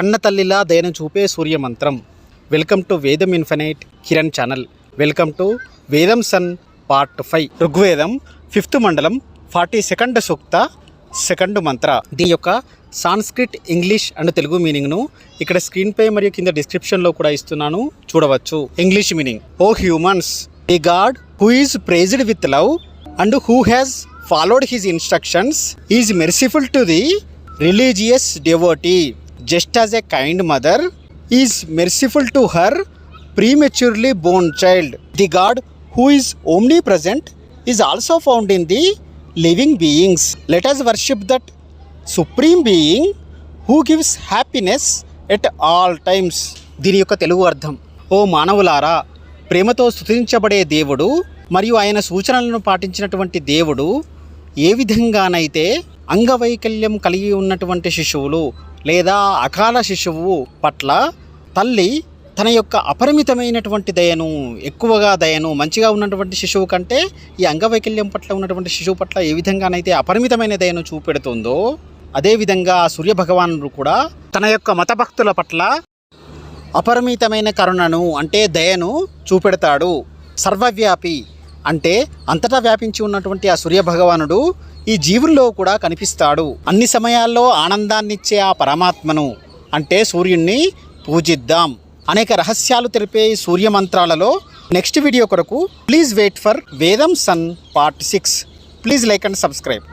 కన్న తల్లిలా దయను చూపే సూర్యమంత్రం. Welcome to Vedam infinite Kiran channel. Welcome to Vedam sun part five. Rigveda fifth మండలం ఫార్టీ సెకండ్ సూక్త సెకండ్ మంత్ర. దీని యొక్క సాంస్క్రిట్ ఇంగ్లీష్ అండ్ తెలుగు మీనింగ్ను ఇక్కడ స్క్రీన్పై మరియు కింద డిస్క్రిప్షన్లో కూడా ఇస్తున్నాను. చూడవచ్చు. English meaning. O humans a god who is praised with love and who has followed his instructions is merciful to the religious devotee. Just as a kind mother is merciful to her prematurely born child the god who is omnipresent is also found in the living beings let us worship that supreme being who gives happiness at all times దీని యొక్క తెలుగు అర్థం ఓ మానవులారా ప్రేమతో స్థుతించబడే దేవుడు మరియు ఆయన సూచనలను పాటించినటువంటి దేవుడు ఏ విధంగానైతే అంగవైకల్యం కలిగి ఉన్నటువంటి శిశువులు లేదా అకాల శిశువు పట్ల తల్లి తన యొక్క అపరిమితమైనటువంటి దయను ఎక్కువగా దయను మంచిగా ఉన్నటువంటి శిశువు కంటే ఈ అంగవైకల్యం పట్ల ఉన్నటువంటి శిశువు పట్ల ఏ విధంగానైతే అపరిమితమైన దయను చూపెడుతుందో అదేవిధంగా సూర్య సూర్యభగవానుడు కూడా తన యొక్క మతభక్తుల పట్ల అపరిమితమైన కరుణను అంటే దయను చూపెడతాడు. సర్వవ్యాపి అంటే అంతటా వ్యాపించి ఉన్నటువంటి ఆ సూర్యభగవానుడు ఈ జీవుల్లో కూడా కనిపిస్తాడు. అన్ని సమయాల్లో ఆనందాన్నిచ్చే ఆ పరమాత్మను అంటే సూర్యుణ్ణి పూజిద్దాం. అనేక రహస్యాలు తెలిపే ఈ సూర్య మంత్రాలలో నెక్స్ట్ వీడియో కొరకు please wait for Vedam sun part six. Please like and subscribe.